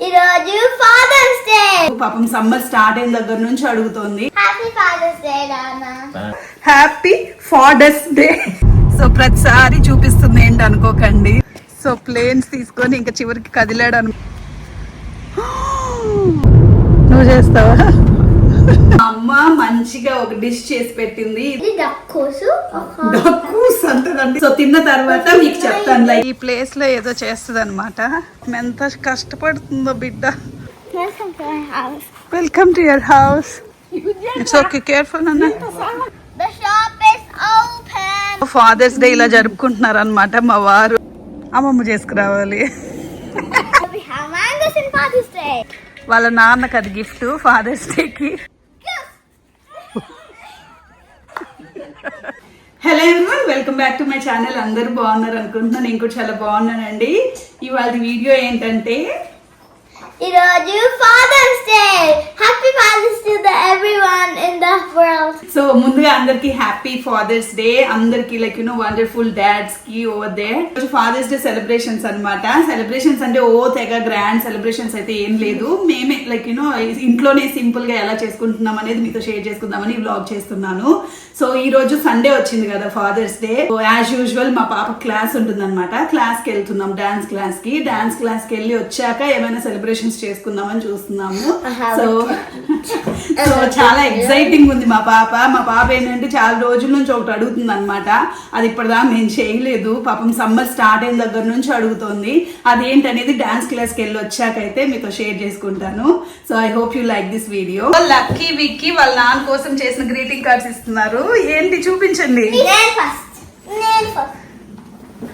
ఈరోజు father's day పాపం summer start అయిన దగ్గర నుంచి అడుగుతోంది. హ్యాపీ ఫాదర్స్ డే నాన్న. హ్యాపీ ఫాదర్స్ డే సో ప్రతిసారి చూపిస్తుంది ఏంటి అనుకోకండి. సో ప్లేన్స్ తీసుకొని ఇంకా చివరికి కదిలాడు అను నువ్వు చేస్తావా? అమ్మ మంచిగా ఒక డిష్ చేసి పెట్టింది. ఇది అంటదండి సో తిన్న తర్వాత మీకు చెప్తాను లైక్ ఈ ప్లేస్లో ఏదో చేస్తుంది అనమాట ఎంత కష్టపడుతుందో బిడ్డ. Welcome to your house it's okay careful అన్న. ఫాదర్స్ డే ఇలా జరుపుకుంటున్నారు అనమాట మా వారు. అమ్మమ్మ చేసుకురావాలి. వాళ్ళ నాన్నకి అది గిఫ్ట్ ఫాదర్స్ డేకి hello everyone welcome back to my channel అందరూ బాగున్నారు అనుకుంటున్నాను. నేను కూడా చాలా బాగున్నానండి. ఇవాళ వీడియో ఏంటంటే ఈరోజు father's day happy father's day to everyone in the world so ముందుగా అందరికి హ్యాపీ ఫాదర్స్ డే అందరికి like you know wonderful డాడ్స్కి over the father's day celebrations అన్నమాట. సెలబ్రేషన్స్ అంటే ఓ తెగ గ్రాండ్ సెలబ్రేషన్స్ అయితే ఏం లేదు. మేమే లైక్ యూనో ఇంట్లోనే సింపుల్గా ఎలా చేసుకుంటున్నాం అనేది మీతో షేర్ చేసుకుందామని వ్లాగ్ చేస్తున్నాను. సో ఈ రోజు సండే వచ్చింది కదా ఫాదర్స్ డే యాజ్ యూజువల్ మా పాప క్లాస్ ఉంటుందన్నమాట. క్లాస్కి వెళ్తున్నాం డాన్స్ క్లాస్కి. డాన్స్ క్లాస్కి వెళ్ళి వచ్చాక ఏమైనా సెలబ్రేషన్ సెలబ్రేషన్స్ చేసుకుందామని చూస్తున్నాము. సో సో చాలా ఎక్సైటింగ్ ఉంది మా పాప. మా పాప ఏంటంటే చాలా రోజుల నుంచి ఒకటి అడుగుతుంది అనమాట అది ఇప్పటిదాకా నేను చేయలేదు. పాపం సమ్మర్ స్టార్ట్ అయిన దగ్గర నుంచి అడుగుతోంది. అదేంటనేది డాన్స్ క్లాస్కి వెళ్ళి వచ్చాకైతే మీతో షేర్ చేసుకుంటాను. So I hope you like this video Lucky Vicky వాళ్ళ నాన్న కోసం చేసిన గ్రీటింగ్ కార్డ్స్ ఇస్తున్నారు. ఏంటి చూపించండి. నేను ఫస్ట్ నేను first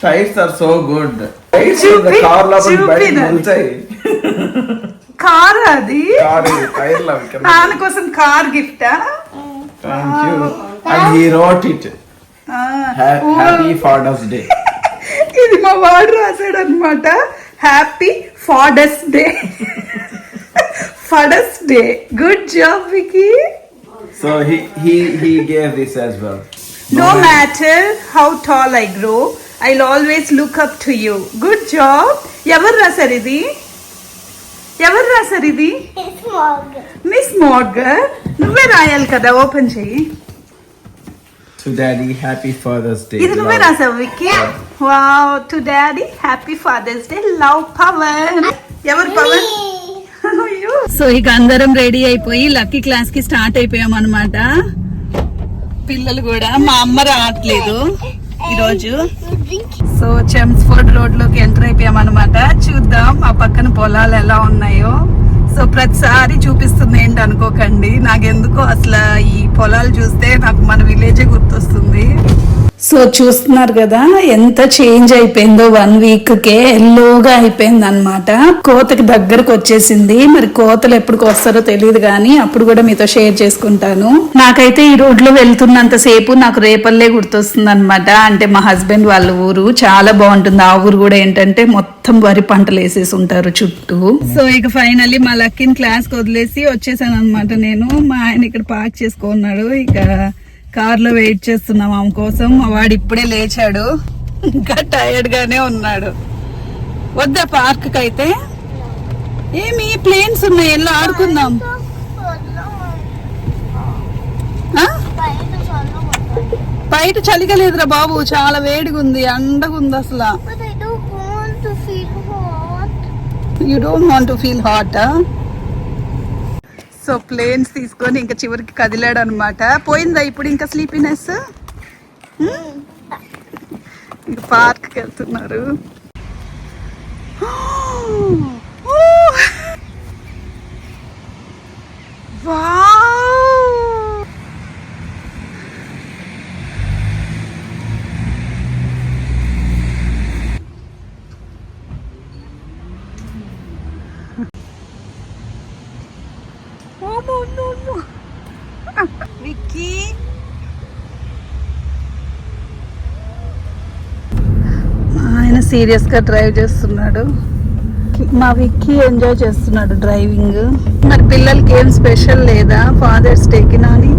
Tires are so good. Tires in the చూపి- car లోపల బయట. నిల్చాయి. కార్ అది Car ఇది, tire లా ఇక్కడ. నాన్న కోసం కార్ గిఫ్టా you. And he wrote it. Ha- Happy Father's Day. ఇది మా వాడు రాశాడు అనమాట happy father's day father's day good job Vicky So he he he gave this as well. No matter how tall I grow, I'll always look up to you. Good job. ఎవరు రాశారు ఇది? ఎవరు రాశారు ఇది? మిస్ మోర్గర్ నువ్వే రాయాలి కదా open చెయ్యి. To daddy, happy Father's Day. ఇది నువ్వే. రాసావు Vicky? Wow to daddy happy father's day love Pavan ఎవరు పవన్ సో ఇక అందరం రెడీ అయిపోయి లక్కీ క్లాస్కి స్టార్ట్ అయిపోయాం అనమాట పిల్లలు కూడా మా అమ్మ రావట్లేదు ఈరోజు. సో చెమ్స్ఫోర్డ్ రోడ్లోకి ఎంటర్ అయిపోయామన్నమాట. చూద్దాం ఆ పక్కన పొలాలు ఎలా ఉన్నాయో. సో ప్రతిసారి చూపిస్తుంది ఏంటి అనుకోకండి. నాకెందుకో అసలు ఈ పొలాలు చూస్తే నాకు మన విలేజే గుర్తొస్తుంది. సో చూస్తున్నారు కదా ఎంత చేంజ్ అయిపోయిందో వన్ వీక్ కే ఎల్లోగా అయిపోయింది అనమాట కోతకి దగ్గరకు వచ్చేసింది. మరి కోతలు ఎప్పుడు వస్తారో తెలియదు కానీ అప్పుడు కూడా మీతో షేర్ చేసుకుంటాను. నాకైతే ఈ రోడ్లో వెళ్తున్నంత సేపు నాకు రేపల్లే గుర్తొస్తుంది అనమాట అంటే మా హస్బెండ్ వాళ్ళ ఊరు చాలా బాగుంటుంది. ఆ ఊరు కూడా ఏంటంటే మొత్తం వరి పంటలు వేసేసి ఉంటారు చుట్టూ. సో ఇక ఫైనల్లీ మా లక్కిని క్లాస్ వదిలేసి వచ్చేసాను అనమాట నేను. మా ఆయన ఇక్కడ పార్క్ చేసుకున్నాడు ఇక కార్లో వెయిట్ చేస్తున్నాం ఆమె కోసం వాడు ఇప్పుడే లేచాడు. ఇంకా టైర్డ్ గానే ఉన్నాడు. వద్దా పార్క్కి అయితే ఏమి ప్లేన్స్ ఉన్నాయి ఎల్లో ఆడుకుందాం? బయట చలిగా లేదురా బాబు చాలా వేడిగా ఉంది అండగా ఉంది అసలు. You don't want to feel hot so planes తీసుకొని ఇంకా చివరికి కదిలాడు అనమాట పోయిందా ఇప్పుడు ఇంకా స్లీపీనెస్ ఇంకా పార్క్కి వెళ్తున్నారు. వా అమ్మో, అమ్మో, అమ్మో. విక్కీ ఆయన సీరియస్గా డ్రైవ్ చేస్తున్నాడు. మా విక్కీ ఎంజాయ్ చేస్తున్నాడు డ్రైవింగ్. మరి పిల్లలకి ఏం స్పెషల్ లేదా? ఫాదర్స్ డేకి నాని?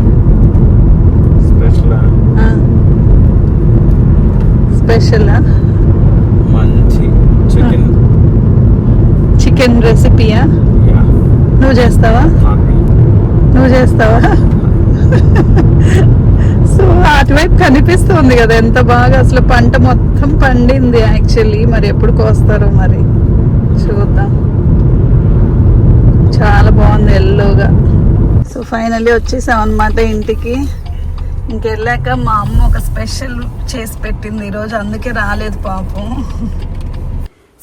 స్పెషల్? స్పెషల్? మంచి చికెన్. చికెన్ రెసిపీయా? నువ్వు చేస్తావా? నువ్వు చేస్తావా? అటువైపు కనిపిస్తుంది కదా ఎంత బాగా అసలు పంట మొత్తం పండింది యాక్చువల్లీ. మరి ఎప్పుడు కోస్తారో మరి? చూద్దాం. చాలా బాగుంది ఎల్లోగా. సో ఫైనల్లీ వచ్చేసాం అనమాట ఇంటికి. ఇంకెళ్ళాక మా అమ్మ ఒక స్పెషల్ చేసి పెట్టింది ఈరోజు అందుకే రాలేదు పాపం.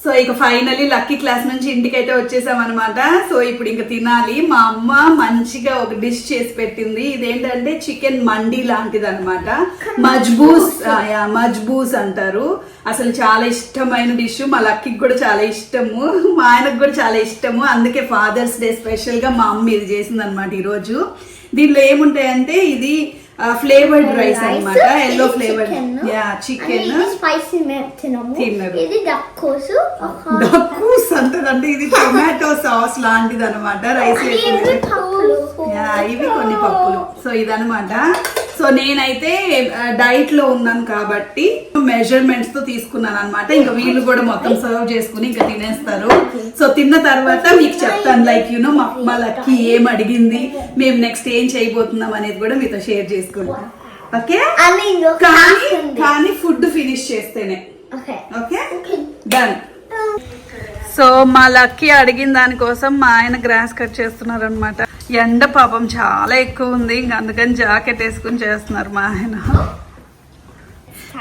సో ఇక ఫైనలీ లక్కీ క్లాస్ నుంచి ఇంటికైతే వచ్చేసాం అనమాట సో ఇప్పుడు ఇంకా తినాలి. మా అమ్మ మంచిగా ఒక డిష్ చేసి పెట్టింది. ఇదేంటంటే చికెన్ మండి లాంటిది అనమాట మజ్బూస్ మజ్బూస్ అంటారు. అసలు చాలా ఇష్టమైన డిష్ మా లక్కీకి కూడా చాలా ఇష్టము. మా ఆయనకు కూడా చాలా ఇష్టము. అందుకే ఫాదర్స్ డే స్పెషల్గా మా అమ్మ ఇది చేసింది అనమాట ఈరోజు. దీనిలో ఏముంటాయంటే ఇది ఫ్లేవర్డ్ రైస్ అన్నమాట. Yellow flavoured yeah chicken. Spicy తినము. తినరు. ఇది దక్కోసు డక్కూస్ అంటదంటే ఇది టొమాటో సాస్ లాంటిది అనమాట రైస్ యా, ఇవి కొన్ని పప్పులు. సో ఇదనమాట సో నేనైతే డైట్లో ఉన్నాను కాబట్టి మెజర్మెంట్స్తో తీసుకున్నాను అనమాట ఇంకా వీళ్ళు కూడా మొత్తం సర్వ్ చేసుకుని ఇంకా తినేస్తారు. సో తిన్న తర్వాత మీకు చెప్తాను. లైక్ యూనో మా మా లక్కీ ఏం అడిగింది మేము నెక్స్ట్ ఏం చేయబోతున్నాం అనేది కూడా మీతో షేర్ చేసుకుంటాం. ఓకే కానీ. కానీ ఫుడ్ ఫినిష్ చేస్తేనే. ఓకే డన్ సో మా లక్కీ అడిగిన దానికోసం మా ఆయన గ్రాస్ కట్ చేస్తున్నారు అనమాట ఎండ పాపం చాలా ఎక్కువ ఉంది ఇంక అందుకని జాకెట్ వేసుకుని చేస్తున్నారు మా ఆయన.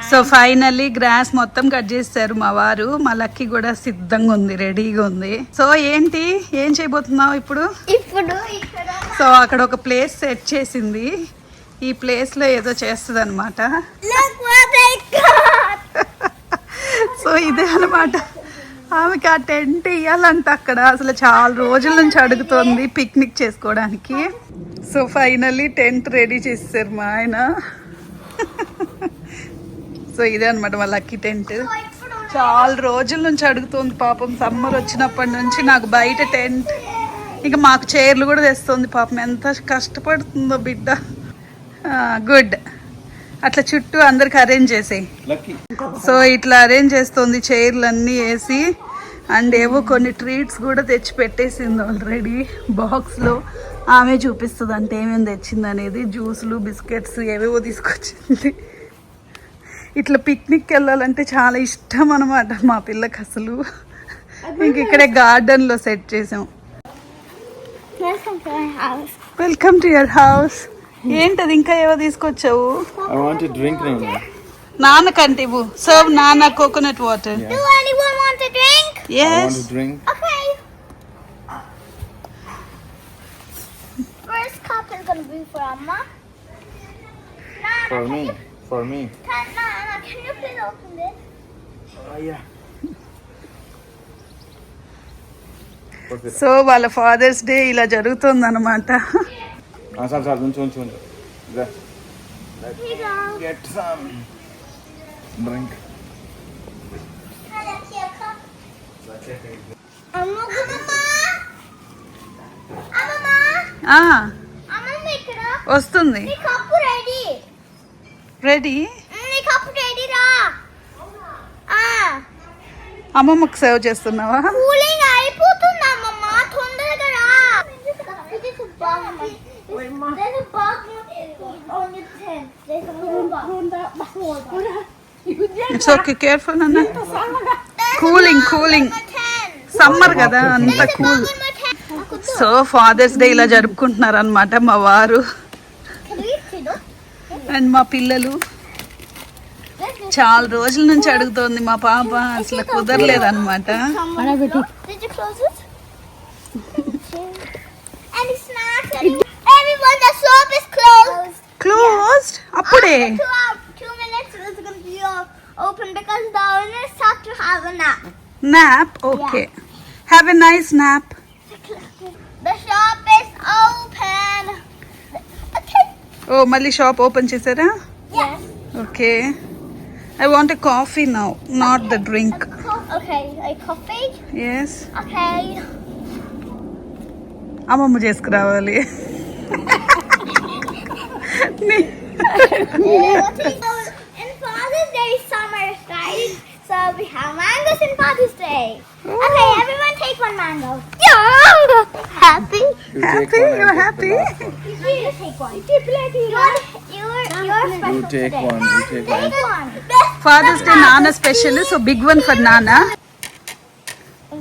సో ఫైనల్లీ గ్రాస్ మొత్తం కట్ చేస్తారు మా వారు. మా లక్కీ కూడా సిద్ధంగా ఉంది రెడీగా ఉంది. సో ఏంటి ఏం చేయబోతున్నావు ఇప్పుడు? ఇప్పుడు సో అక్కడ ఒక ప్లేస్ సెట్ చేసింది. ఈ ప్లేస్లో ఏదో చేస్తుంది అనమాట సో ఇదే అనమాట ఆమెకి ఆ టెంట్ ఇవ్వాలంట అక్కడ. అసలు చాలా రోజుల నుంచి అడుగుతోంది పిక్నిక్ చేసుకోవడానికి. సో ఫైనల్లీ టెంట్ రెడీ చేసేసారు మా ఆయన. సో ఇదే అనమాట మా లక్కీ టెంట్. చాలా రోజుల నుంచి అడుగుతోంది పాపం సమ్మర్ వచ్చినప్పటి నుంచి నాకు బయట టెంట్. ఇంకా మాకు చైర్లు కూడా తెస్తుంది పాపం. ఎంత కష్టపడుతుందో బిడ్డ. గుడ్. అట్లా చుట్టూ అందరికి అరేంజ్ చేసేయి. లక్కీ సో ఇట్లా అరేంజ్ చేస్తుంది చైర్లు అన్నీ వేసి అండ్ ఏవో కొన్ని ట్రీట్స్ కూడా తెచ్చి పెట్టేసింది ఆల్రెడీ బాక్స్లో ఆమె చూపిస్తుంది అంటే ఏమేమి తెచ్చింది అనేది జ్యూస్లు బిస్కెట్స్ ఏవేవో తీసుకొచ్చింది. ఇట్లా పిక్నిక్కి వెళ్ళాలంటే చాలా ఇష్టం అనమాట మా పిల్లకి అసలు. ఇంక ఇక్కడే గార్డెన్లో సెట్ చేసాం. వెల్కమ్ టు యువర్ హౌస్ ఏంటది ఇంకా ఏవో తీసుకొచ్చావు I want to drink now నాన్నకంటే ఇవ్వు సర్వ్ నాన్న coconut water Do anyone want a drink? I want yes to drink Okay. First cup is gonna be for Amma. Nana, can me you, for me can, Nana, can you please open this? Yeah so వాళ్ళ father's day ఇలా జరుగుతుంది అనమాట sir sir ఉంచు ఉంచు ఉంచు. Get some drink వస్తుంది. Ready. అమ్మమ్మకు serve చేస్తున్నావా? There's. ఇట్స్ ఓకే కేర్ఫుల్ అన్న కూలింగ్ కూలింగ్ సమ్మర్ కదా అంత కూల్ సో ఫాదర్స్ డే ఇలా జరుపుకుంటున్నారు అనమాట మా వారు. అండ్ మా పిల్లలు. చాలా రోజుల నుంచి అడుగుతోంది మా పాప అసలు కుదరలేదన్నమాట. Did you close it? Any snacks? Everyone, the shop is closed. Closed అప్పుడే After two, hours, two minutes, it's going to be o- open because the owners have to have a nap. Nap okay have a nice nap The shop is open. ఓ మళ్ళీ shop open చేశారా Yes. Okay I want a coffee now not the drink Okay, like coffee. Yes Okay. అమ్మమ్మ చేసుకురావాలి నీ- in Father's Day summer right? So we have mangoes in Father's Day. Okay, everyone take one mango. Yeah! Happy? You happy? You're happy? You take one. You take one. You take, one. Father's Day Nana special so big one for Nana.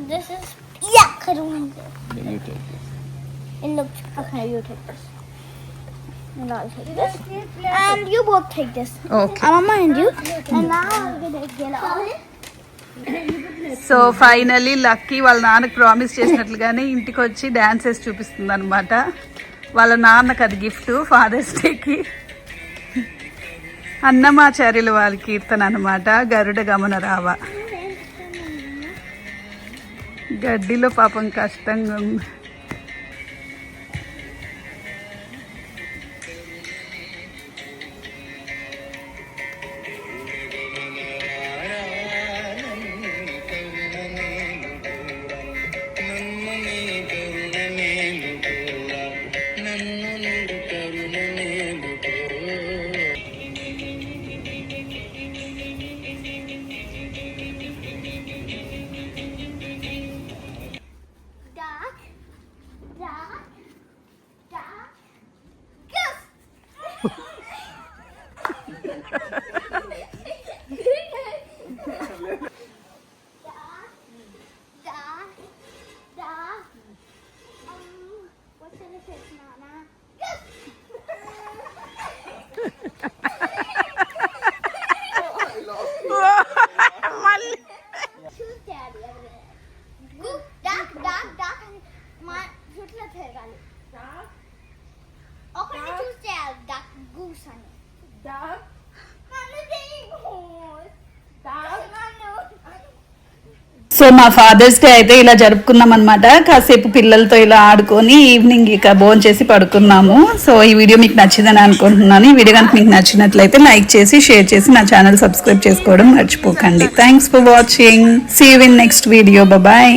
This is... Yeah! I don't want this. Yeah, you take this. It looks... Okay, you take this. And I'll take this. And you both take this. Okay Mama and you. And now I'm gonna get all. So finally Lucky వాళ్ళ నాన్నకి promise చేసినట్లుగానే ఇంటికి వచ్చి dance వేసి చూపిస్తుంది అనమాట వాళ్ళ నాన్నకి అది గిఫ్ట్ ఫాదర్స్ డేకి అన్నమాచార్యులు వాళ్ళ కీర్తన అనమాట గరుడ గమన రావ గడ్డిలో పాపం కష్టంగా నన్ను సో మా ఫాదర్స్ డే అయితే ఇలా జరుపుకున్నాం అనమాట కాసేపు పిల్లలతో ఇలా ఆడుకొని ఈవినింగ్ ఇక భోజనం చేసి పడుకున్నాము. సో ఈ వీడియో మీకు నచ్చిందని అనుకుంటున్నాను. ఈ వీడియో కనుక మీకు నచ్చినట్లయితే లైక్ చేసి షేర్ చేసి నా ఛానల్ సబ్స్క్రైబ్ చేసుకోవడం మర్చిపోకండి. Thanks for watching see you in next video bye